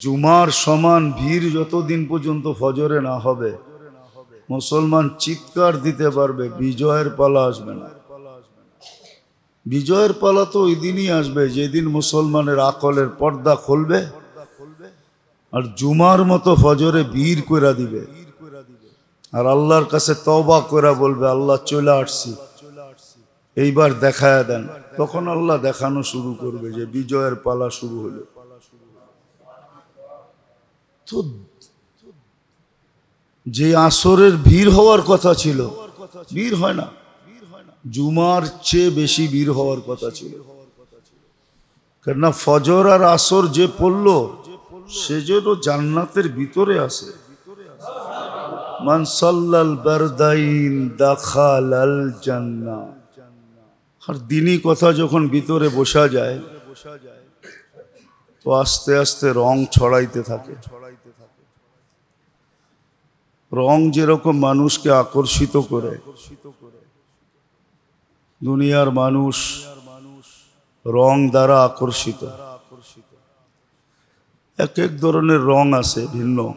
জুমার সমান ভিড় যতদিন পর্যন্ত ফজরে না হবে, মুসলমান চিৎকার দিতে পারবে, বিজয়ের পালা আসবে না। বিজয়ের পালা তো ওই দিনই আসবে, যেদিন মুসলমানের আকলের পর্দা খুলবে আর জুমার মতো ফজরে ভিড় করে দিবে। আর আল্লাহর কাছে তবা করে বলবে, আল্লাহ, চলে আসছি। এইবার দেখায় দেন। তখন আল্লাহ দেখানো শুরু করবে যে বিজয়ের পালা শুরু হলো। যে আসরের ভিড় হওয়ার কথা ছিল, ভিড় হয় না। জুমার চেয়ে বেশি ভিড় হওয়ার কথা ছিল। কেননা ফজর আর আসর যে পড়ল, সে যেন জান্নাতের ভিতরে আসে আর দিনই কথা যখন ভিতরে বসা যায়, তো আস্তে আস্তে রং ছড়াইতে থাকে। রং যেরকম মানুষকে আকর্ষিত করে। দুনিয়ার মানুষ রং দ্বারা আকর্ষিত। এক এক ধরনের রং আছে, ভিন্ন।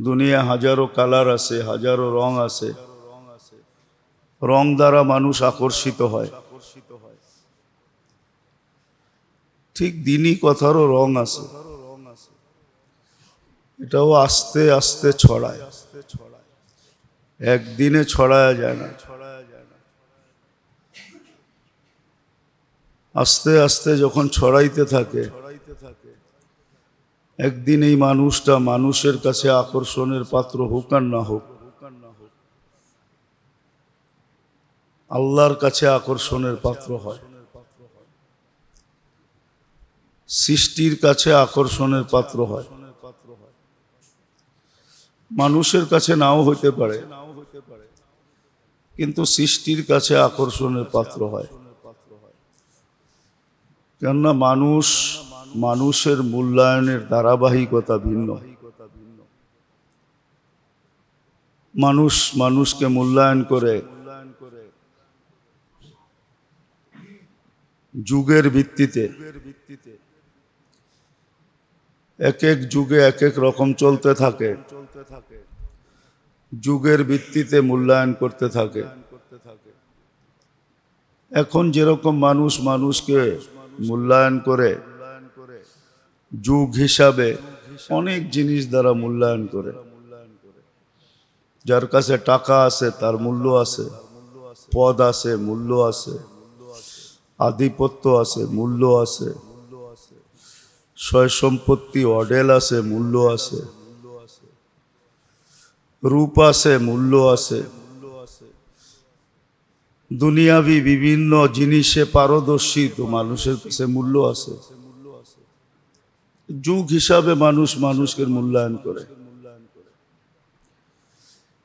দুনিয়া হাজারো কালার আছে, হাজারো রং আছে। রং দ্বারা মানুষ আকর্ষিত হয়। ঠিক দিনই কথারও রং আছে। এটাও আস্তে আস্তে ছড়ায়। একদিনে ছড়ায় যায় না। আস্তে আস্তে যখন ছড়াইতে থাকে একদিন এই মানুষটা মানুষের কাছে আকর্ষণের পাত্র হোক আর না হোক, আল্লাহর কাছে আকর্ষণের পাত্র হয়। সৃষ্টির কাছে আকর্ষণের পাত্র হয়। মানুষের কাছে নাও হইতে পারে। কিন্তু সৃষ্টির কাছে আকর্ষণের পাত্র হয়। কেননা মানুষ মানুষের মূল্যায়নের ধারাবাহিকতা ভিন্ন। মানুষ মানুষকে মূল্যায়ন করে। যুগের ভিত্তিতে এক এক যুগে এক এক রকম চলতে থাকে। যুগের ভিত্তিতে মূল্যায়ন করতে থাকে। এখন যেরকম মানুষ মানুষকে মূল্যায়ন করে, যুগ হিসাবে অনেক জিনিস দ্বারা মূল্যায়ন করে। যার কাছে টাকা আছে, তার মূল্য আছে, পদ আছে, মূল্য আছে, আধিপত্য আছে, মূল্য আছে। সয় সম্পত্তি, অডেল আছে, মূল্য আছে। রূপ আছে, মূল্য আছে। দুনিয়াবি বিভিন্ন জিনিসে পারদর্শী, তো মানুষের কাছে মূল্য আছে। যুগ হিসাবে মানুষ মানুষকে মূল্যায়ন করে।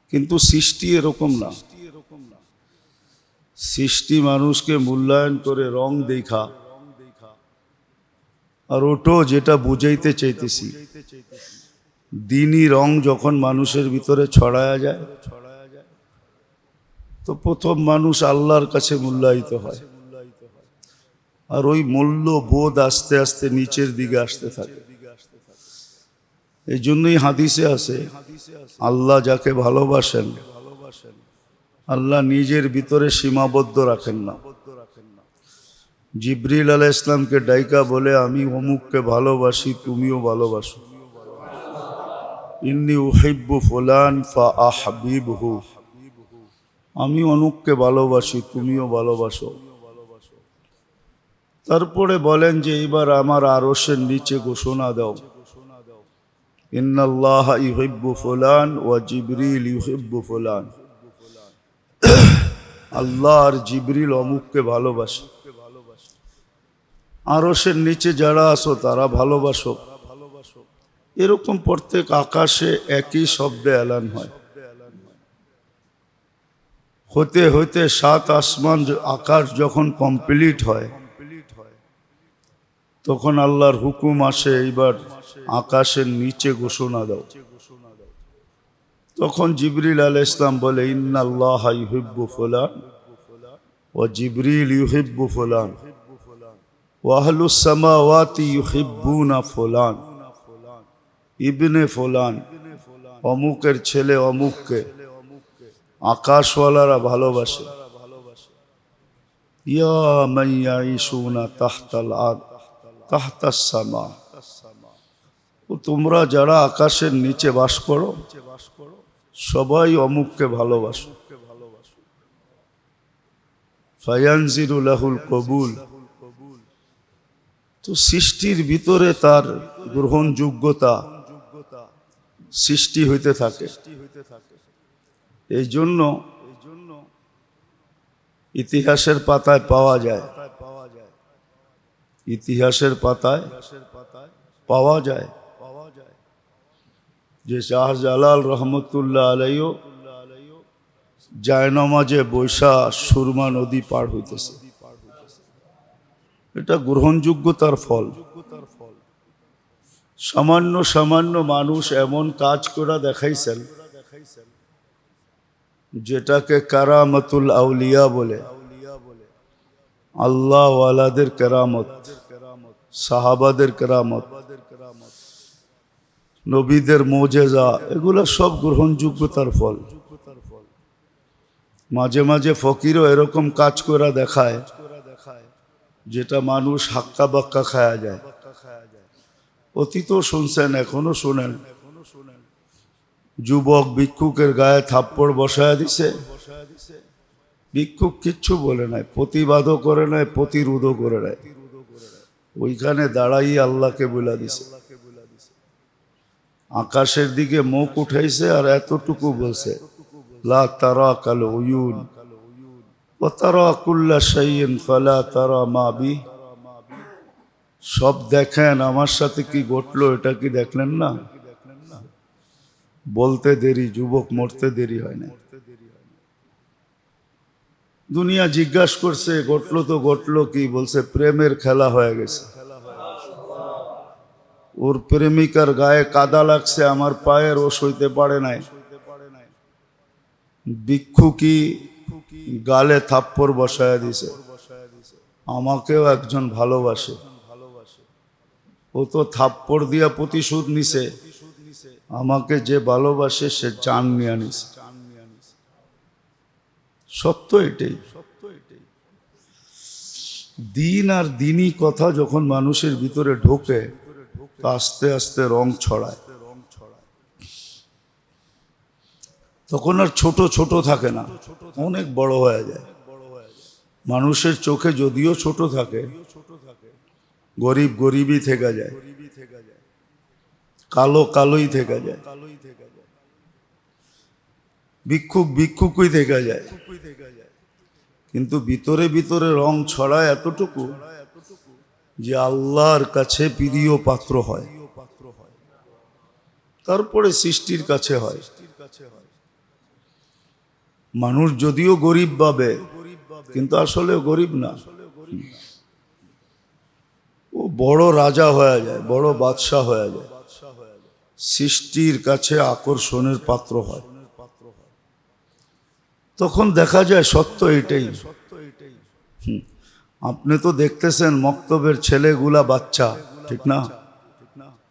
কিন্তু সৃষ্টি এরকম না। সৃষ্টি মানুষকে মূল্যায়ন করে রং দেখা। আর ওটো যেটা বুঝাইতে চাইতেছি। দিনই রং যখন মানুষের ভিতরে ছড়ায়া যায়, তো প্রথম মানুষ আল্লাহর কাছে মূল্যায়িত হয়। আর ওই মূল্য বোধ আস্তে আস্তে নিচের দিকে আসতে থাকে। এই জন্যই হাদিসে আছে, আল্লাহ যাকে ভালোবাসেন, আল্লাহ নিজের ভিতরে সীমাবদ্ধ রাখেন না। জিব্রিল আলাহ ইসলামকে ডাইকা বলে, আমি অমুককে ভালোবাসি, তুমিও ভালোবাসো। ইন্নি উহিব্বু ফুলান ফা আহবিবহু। আমি অনুককে ভালোবাসি, তুমিও ভালোবাসো। তারপরে বলেন যে, এবার আমার আরসের নিচে ঘোষণা দাও। ইন্নাল্লাহ ইহিব্বু ফুলান ও জিবরিল ইহিব্বু ফুলান। আল্লাহ আর জিবরিল অমুককে ভালোবাসে। আরসের নিচে যারা আসো তারা ভালোবাসো। এরকম প্রত্যেক আকাশে একই শব্দে এলান হয়। হতে হতে সাত আসমান আকাশ যখন কমপ্লিট হয়, তখন আল্লাহর হুকুম আসে, এইবার আকাশের নিচে ঘোষণা দাও। তখন জিবরিল আল ইসলাম বলে, ইন্নাল্লাহ ইউহিব্বু ফুলান, ও জিবরিল ইউহিব্বু ফুলান। ওয়াহলুসামাওয়াতি ইউহিব্বুনা ইবনে অমুকের ছেলে অমুককে। আকাশওয়ালারা ভালোবাসে। ইয়া মাইয়া ইসুনা তাহতাল আদ তোমরা যারা আকাশের নিচে বাস করো, সবাই অমুককে ভালোবাসো। ফায়ানজিরুলাহুল কবুল। তো সৃষ্টির ভিতরে তার গ্রহণযোগ্যতা সৃষ্টি হইতে থাকে। এই জন্য ইতিহাসের পাতায় পাওয়া যায়। ইতিহাসের পাতায় পাওয়া যায়। যে শাহজালাল রহমতুল্লাহ আলাইও জায়নমাজে বৈশা সুরমা নদী পার হইতেছে। এটা গ্রহণযোগ্যতার ফল। সামান্য সামান্য মানুষ এমন কাজ করে দেখাইছেন, যেটাকে কারামতুল আউলিয়া বলে। আল্লাহ ওয়ালাদের কেরামত, সাহাবাদের কেরামত, নবীদের মোজেজা, এগুলো সব গ্রহণযোগ্যতার ফল। মাঝে মাঝে ফকিরও এরকম কাজ করা দেখায়। যেটা মানুষ হাক্কা বাক্কা খায়া যায়। অতীতও শুনছেন, এখনও শোনেন। যুবক ভিক্ষুকের গায়ে থাপ্পড় বসায় দিছে। ভিক্ষুক কিচ্ছু বলে নাই, প্রতিবাদও করে নাই, প্রতিরোধও করে নাই। ওইখানে দাঁড়াই আল্লাহকে বলে দিছে। আকাশের দিকে মুখ উঠাইছে আর এতটুকু বলছে, লা তারা কাল ও তারা কুল্লা শাইন ফালা তারা মাবি সব দেখেন, আমার সাথে কি ঘটলো এটা কি দেখলেন না? বলতে দেরি, যুবক মরতে দেরি হয় না দুনিয়া জিজ্ঞাসা করছে, ঘটলো তো ঘটলো কি? বলছে, প্রেমের খেলা হয়ে গেছে। ওর প্রেমিকার গায়ে কাদা লাগছে, আমার পায়ের ও সইতে পারে নাই। ভিক্ষু কি গালে থাপ্পড় বসায় দিছে। আমাকেও একজন ভালোবাসে। ও তো থাপ্পড় দিয়া প্রতিশোধ নিছে। আমাকে যে ভালোবাসে সে চান নিয়ে নিছে। সত্য এটাই। দিন আর দিনই কথা যখন মানুষের ভিতরে ঢোকে আস্তে আস্তে রং ছড়ায়। তখন আর ছোট ছোট থাকে না। অনেক বড় হয়ে যায়। মানুষের চোখে যদিও ছোট থাকে, গরিব গরিবই থেকে যায়, কালো কালোই থেকে যায়, ভিক্ষুক ভিক্ষুকই থেকে যায়। কিন্তু ভিতরে ভিতরে রং ছড়ায় এতটুকু যে আল্লাহর কাছে প্রিয় পাত্র হয়। তারপরে সৃষ্টির কাছে হয়। মানুষ যদিও গরিব ভাবে, কিন্তু আসলে গরিব না। ও বড় রাজা হয়ে যায়, বড় বাদশাহ হয়ে যায়। সৃষ্টির কাছে আকর্ষণের পাত্র হয়। তখন দেখা যায় সত্য এটাই। আপনি তো দেখতেছেন মক্তবের ছেলেগুলা বাচ্চা, ঠিক না?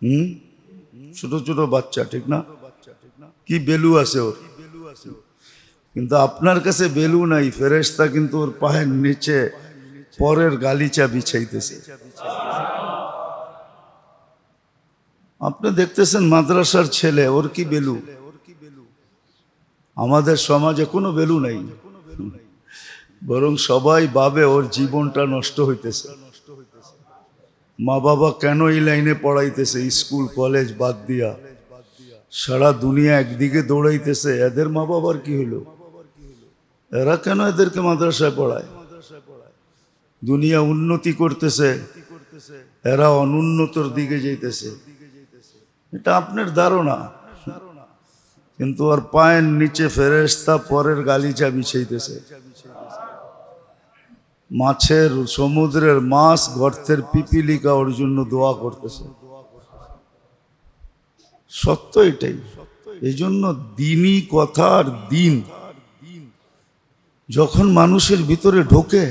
হুম, ছোট ছোট বাচ্চা, ঠিক না? কি বেলু আছে ওর? কিন্তু আপনার কাছে বেলু নাই, ফেরেশতা কিন্তু ওর পায়ের নিচে পরের গালিচা বিছাইতেছে। আপনি দেখতেছেন মাদ্রাসার ছেলে, ওর কি বেলু? আমাদের সমাজে কোনো বেলু নাই। বরং সবাই ভাবে ওর জীবনটা নষ্ট হইতেছে। মা বাবা কেন এই লাইনে পড়াইতেছে? স্কুল, কলেজ বাদ দিয়া। সারা দুনিয়া একদিকে দৌড়াইতেছে। এদের মা বাবার কি হলো? এরা কেন এদেরকে মাদ্রাসায় পড়ায়? দুনিয়া উন্নতি করতেছে, এরা অনুন্নতর দিকে যাইতেছে। এটা আপনার ধারণা। কিন্তু ওর পায়ের নিচে ফেরেস্তা পরের গালিচা বিছাইতেছে। মাছের, সমুদ্রের মাছ, গর্তের পিপিলিকা ওর জন্য দোয়া করতেছে। সত্য এটাই। এই জন্য দিনই কথা আর দিন। যখন মানুষের ভিতরে ঢোকে,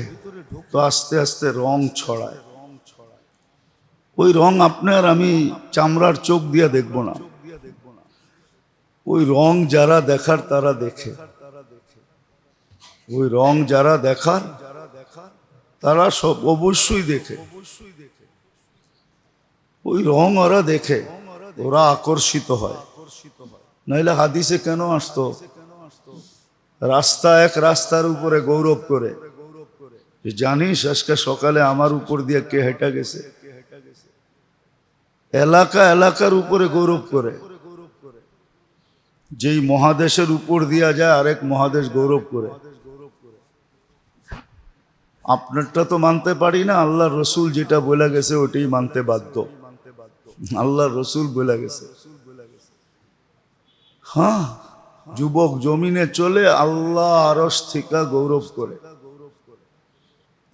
তো আস্তে আস্তে রং ছড়ায়। ওই রং আপনার আমি চামড়ার চোখ দিয়ে দেখব না। ওই রং যারা দেখার, তারা দেখে। ওই রং যারা দেখার, তারা সব অবশ্যই দেখে। ওই রং ওরা দেখে, ওরা আকর্ষিত হয়। নাইলে হাদিসে কেন আসতো? রাস্তা এক রাস্তার উপরে গৌরব করে। যে জানিস, আজকে সকালে আমার উপর দিয়ে কে হেঁটে গেছে? এলাকা এলাকার উপরে গৌরব করে। যেই মহাদেশের উপর দিয়া যায়, আরেক মহাদেশ গৌরব করে। আপনারটা তো মানতে পারি না আল্লাহ রসুল যেটা বলে গেছে, ওটাই মানতে বাধ্য। আল্লাহ রসুল বলে গেছে। হ্যাঁ যুবক জমিনে চলে আল্লাহ আরস থেকে গৌরব করে।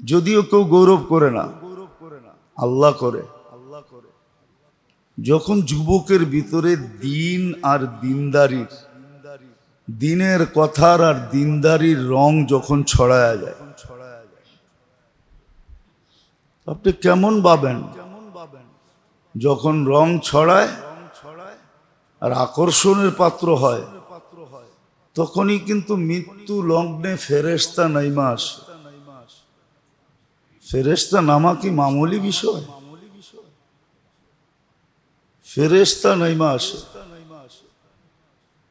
যদিও কেউ গৌরব করে না, আল্লাহ করে। আল্লাহ করে যখন যুবকের ভিতরে দিন আর দিনদারির, দিনের কথার আর দিনদারির রং যখন ছড়ায়া যায়, আপনি কেমন পাবেন যখন রং ছড়ায় আর আকর্ষণের পাত্র হয় তখনই কিন্তু মৃত্যু লগ্নে ফেরেস্তা নাইমা আসে। ফেরেস্তা নামা কি মামুলি বিষয়? ফেরেস্তা নাইমা আসে।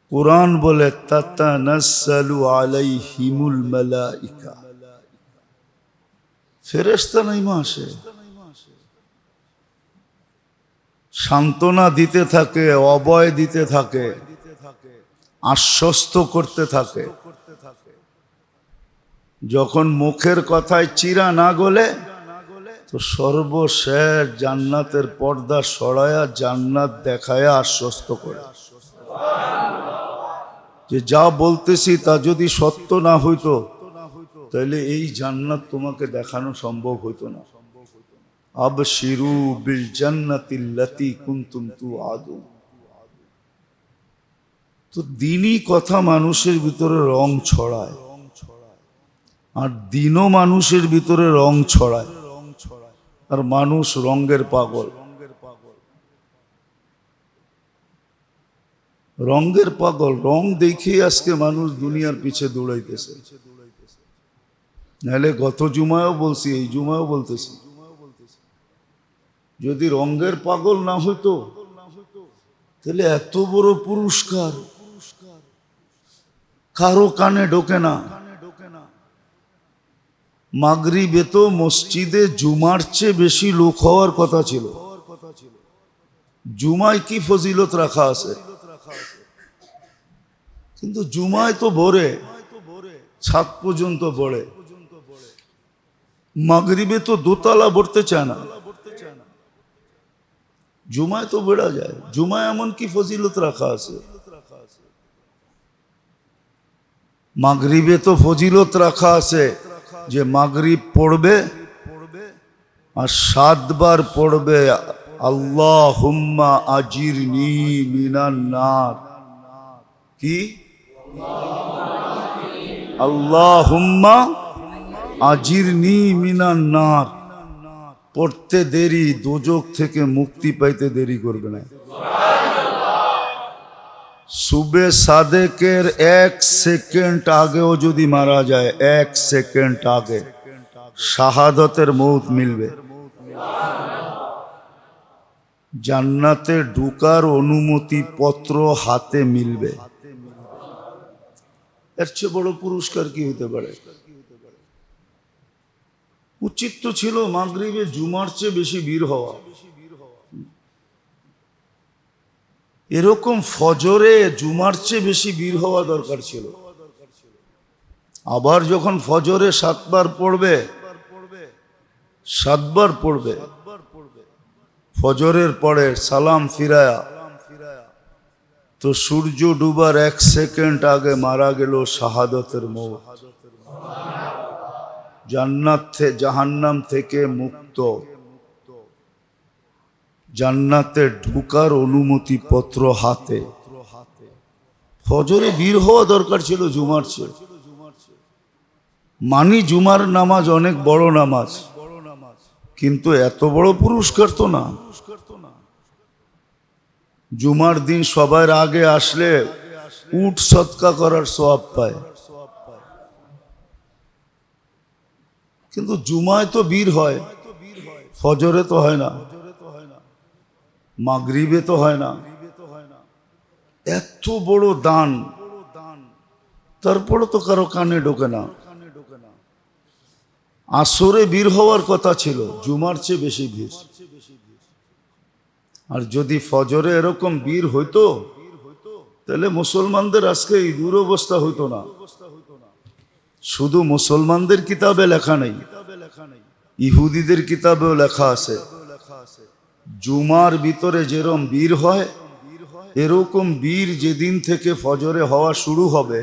কোরআন বলে তাতা নাসালু আলাই হিমুল মালাইকা। ফেরেস্তা নাইমা আসে। সান্ত্বনা দিতে থাকে, অবয় দিতে থাকে। আশ্বস্ত করতে থাকে। যখন মুখের কথায় চিরা না গলে, তো সর্বশেষ জান্নাতের পর্দা সরায়া জান্নাত দেখায়া আশ্বস্ত করে। যে যা বলতেছি তা যদি সত্য না হইতো তাহলে এই জান্নাত তোমাকে দেখানো সম্ভব হইতো না। আব শিরু বিল জান্নাতিল্লাতি কুন্তুম তু তো দিনই কথা মানুষের ভিতরে রং ছড়ায়। আর দিনও মানুষের ভিতরে রং ছড়ায়। আর মানুষ রঙ্গের পাগল। রঙ্গের পাগল, রং দেখে আজকে মানুষ দুনিয়ার পিছে দৌড়াইতেছে। নাহলে গত জুমায়ও বলছি, এই জুমায়ও বলতেছি। যদি রঙ্গের পাগল না হইতো, তাহলে এত বড় পুরস্কার। কারও কানে ঢোকে না। মাগরিবে তো মসজিদে জুমার চেয়ে বেশি লোক হওয়ার কথা ছিল। জুমায় কি ফজিলত রাখা আছে? কিন্তু জুমায় তো ভরে, ছাদ পর্যন্ত পড়ে। মাগরিবে তো দোতলা ভরতে চায় না। জুমায় তো বেড়া যায়। জুমায় এমন কি ফজিলত রাখা আছে? মাগরিবে তো ফজিলত রাখা আছে, যে মাগরিব পড়বে আর সাতবার পড়বে আল্লাহ হুম্মা আজির নি মিনান নার। কি? আল্লাহ হুম্মা আজির নি মিনান নার। পড়তে দেরি, দোজক থেকে মুক্তি পাইতে দেরি করবে না। সুবে সাদেকের এক সেকেন্ড আগেও যদি মারা যায়, এক সেকেন্ড আগে শাহাদতের মৌত মিলবে। জান্নাতে ঢুকার অনুমতি পত্র হাতে মিলবে। এর চেয়ে বড় পুরস্কার কি হতে পারে? উচিত তো ছিল মাগরিবে জুমার চেয়ে বেশি বীর হওয়া। এরকম ফজরে জুমার চেয়ে বেশি বীর হওয়া দরকার ছিল। আবার যখন ফজরে সাতবার পড়বে সাতবার পড়বে, ফজরের পরে সালাম ফিরায়া, তো সূর্য ডুবার এক সেকেন্ড আগে মারা গেল শাহাদতের মৌ জান্নাত জাহান্নাম থেকে মুক্ত। জান্নাতে ঢুকার অনুমতি পত্র হাতে। ফজরে বীর হওয়া দরকার ছিল, জুমার চেয়ে মানি জুমার নামাজ অনেক বড় নামাজ। কিন্তু এত বড় পুরস্কার তো না। জুমার দিন সবার আগে আসলে উট সৎকা করার সওয়াব পায়। কিন্তু জুমায় তো বীর হয়, ফজরে তো হয় না। মাগরিবে তো হয় না। এত বড় দান। তারপরে তো কারও কানে ঢোকে না। আসরে বীর হওয়ার কথা ছিল, জুমার চেয়ে বেশি ভিড়। আর যদি ফজরে এরকম বীর হইতো, তাহলে মুসলমানদের আজকে এই দুরবস্থা হইতো না। শুধু মুসলমানদের কিতাবে লেখা নেই, ইহুদিদের কিতাবেও লেখা আছে। জুমার ভিতরে যেরকম বীর হয়, এরকম বীর যেদিন থেকে ফজরে হওয়া শুরু হবে,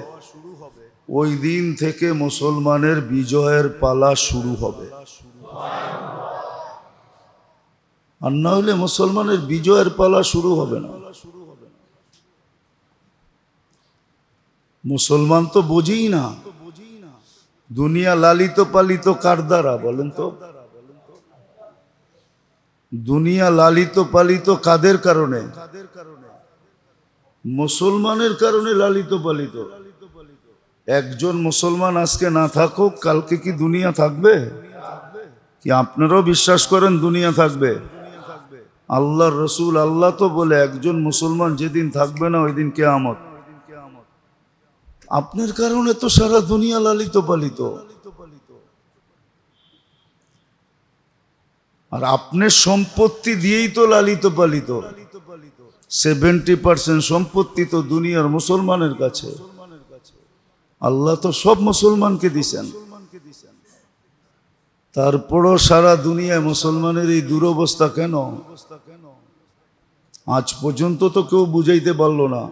ওই দিন থেকে মুসলমানের বিজয়ের পালা শুরু হবে। আর না হলে মুসলমানের বিজয়ের পালা শুরু হবে না। মুসলমান তো বুঝেই না। দুনিয়া লালিত পালিত কার দ্বারা বলেন তো? দুনিয়া লালিত পালিত কাদের কারণে? মুসলমানের কারণে লালিত পালিত। একজন মুসলমান আজকে না থাকুক, কালকে কি দুনিয়া থাকবে? কি আপনারাও বিশ্বাস করেন দুনিয়া থাকবে? আল্লাহর রসুল আল্লাহ তো বলে, একজন মুসলমান যেদিন থাকবে না ওই দিন কেয়ামত। আপনার কারণে তো সারা দুনিয়া লালিত পালিত। আর আপনার সম্পত্তি দিয়েই তো লালিত পালিত। সেভেন্টি পার্সেন্ট সম্পত্তি তো দুনিয়ার মুসলমানের কাছে। আল্লাহ তো সব মুসলমানকে দিছেন। তারপরও সারা দুনিয়ায় মুসলমানের এই দুরবস্থা কেন? আজ পর্যন্ত তো কেউ বুঝাইতে পারল না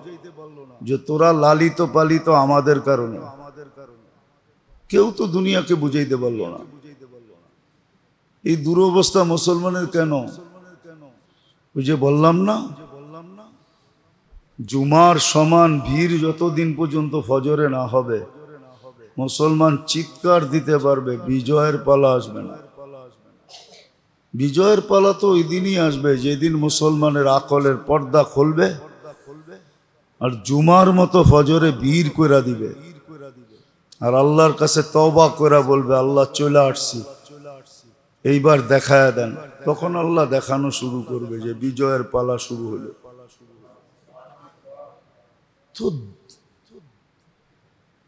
যে তোরা লালিত পালিত আমাদের কারণে। কেউ তো দুনিয়াকে বুঝাইতে পারল না। এই দুরবস্থা মুসলমানের কেন? ওই যে বললাম না, জুমার সমান ভিড় যতদিন পর্যন্ত ফজরে না হবে, মুসলমান চিৎকার দিতে পারবে, বিজয়ের পালা আসবে না। বিজয়ের পালা তো ওই দিনই আসবে, যেদিন মুসলমানের আকলের পর্দা খুলবে আর জুমার মতো ফজরে ভিড় কইরা দিবে। আর আল্লাহর কাছে তবা কইরা বলবে, আল্লাহ চলে আসছি। এইবার দেখা দেন। তখন আল্লাহ দেখানো শুরু করবে যে বিজয়ের পালা শুরু হলো।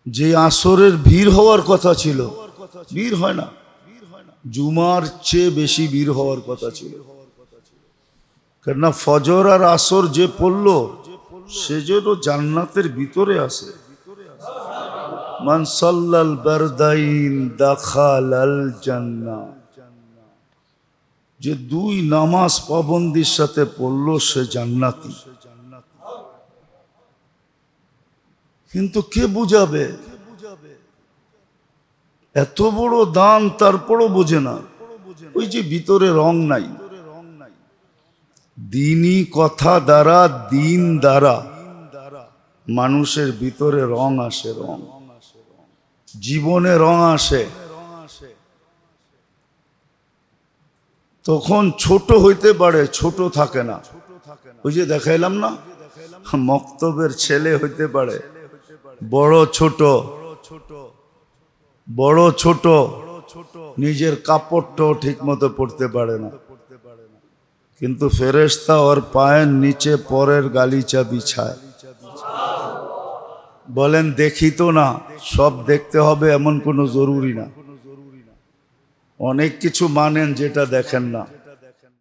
যে আসরের ভিড় হওয়ার কথা ছিল, ভিড় হয় না। জুমার চেয়ে বেশি ভিড় হওয়ার কথা ছিল। কেননা ফজর আর আসর যে পড়ল, সে যেন জান্নাতের ভিতরে আছে। মান সাল্লাল বারদাইন দাখাল আল জান্না যে দুই নামাজ পাবন্দির সাথে পড়ল সে জান্নাতি। কিন্তু কে বুঝাবে? এত বড় দান তারপরও বোঝে না। ওই যে ভিতরে রং নাই। দিনই কথা দ্বারা, দিন দ্বারা। মানুষের ভিতরে রং আসে রং। জীবনে রং আসে। তখন ছোট হইতে পারে, ছোট থাকে না। ওই যে দেখাইলাম না? মক্তবের ছেলে হইতে পারে, বড় ছোট বড় ছোট, নিজের কাপড়টাও ঠিক মতো পড়তে পারে না। কিন্তু ফেরেস্তা ওর পায়ের নিচে পরের গালিচা বিছায়। বলেন, দেখি তো না, সব দেখতে হবে, এমন কোনো জরুরি না। অনেক কিছু মানেন যেটা দেখেন না।